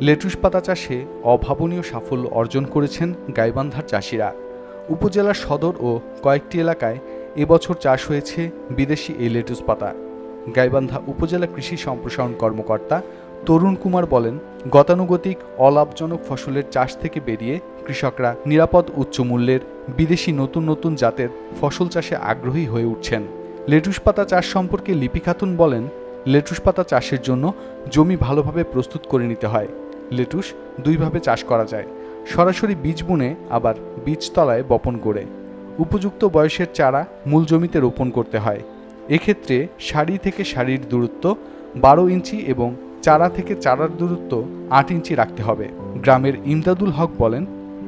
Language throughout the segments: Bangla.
লেটুস পাতা চাষে অভাবনীয় সাফল্য অর্জন করেছেন গাইবান্ধার চাষিরা। উপজেলার সদর ও কয়েকটি এলাকায় এবছর চাষ হয়েছে বিদেশি এই লেটুস পাতা। গাইবান্ধা উপজেলা কৃষি সম্প্রসারণ কর্মকর্তা তরুণ কুমার বলেন, গতানুগতিক, অলাভজনক ফসলের চাষ থেকে বেরিয়ে কৃষকরা নিরাপদ উচ্চ মূল্যের বিদেশি নতুন নতুন জাতের ফসল চাষে আগ্রহী হয়ে উঠছেন। লেটুস পাতা চাষ সম্পর্কে লিপি খাতুন বলেন, লেটুস পাতা চাষের জন্য জমি ভালোভাবে প্রস্তুত করে নিতে হয়। লেটুস দুইভাবে চাষ করা যায়। সরাসরি বীজ বুনে আবার বীজতলায় বপন করে। উপযুক্ত বয়সের চারা মূল জমিতে রোপণ করতে হয়। এক্ষেত্রে সারি থেকে সারির দূরত্ব বারো ইঞ্চি এবং চারা থেকে চারার দূরত্ব আট ইঞ্চি রাখতে হবে। গ্রামের ইমদাদুল হক বলেন,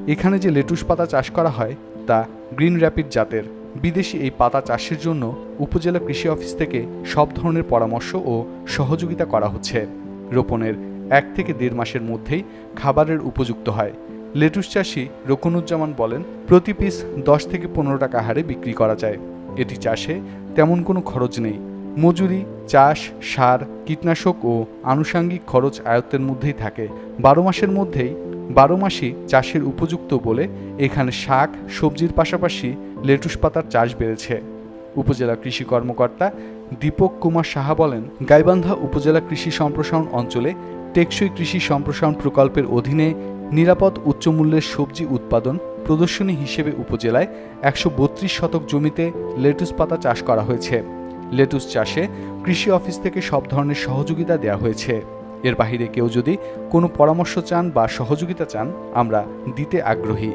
এখানে যে লেটুস পাতা চাষ করা হয় তা গ্রিন র্যাপিড জাতের। বিদেশি এই পাতা চাষের জন্য উপজেলা কৃষি অফিস থেকে সব ধরনের পরামর্শ ও সহযোগিতা করা হচ্ছে। রোপণের এক থেকে দেড় মাসের মধ্যেই খাবারের উপযুক্ত হয়। লেটুস চাষি রকুনুজ্জামান বলেন, প্রতি পিস দশ থেকে পনেরো টাকা হারে বিক্রি করা যায়। এটি চাষে তেমন কোনো খরচ নেই। মজুরি, চাষ, সার, কীটনাশক ও আনুষাঙ্গিক খরচ আয়ত্তের মধ্যেই থাকে। বারো মাসের মধ্যেই বারো মাসই চাষের উপযুক্ত বলে এখানে শাক, সবজির পাশাপাশি লেটুস পাতার চাষ বেড়েছে। উপজেলা কৃষি কর্মকর্তা দীপক কুমার সাহা বলেন, গাইবান্ধা উপজেলা কৃষি সম্প্রসারণ অঞ্চলে টেকসই কৃষি সম্প্রসারণ প্রকল্পের অধীনে নিরাপদ উচ্চমূল্যের সবজি উৎপাদন প্রদর্শনী হিসেবে উপজেলায় একশো বত্রিশ শতক জমিতে লেটুস পাতা চাষ করা হয়েছে। লেটুস চাষে কৃষি অফিস থেকে সব ধরনের সহযোগিতা দেওয়া হয়েছে। এর বাহিরে কেউ যদি কোনো পরামর্শ চান বা সহযোগিতা চান, আমরা দিতে আগ্রহী।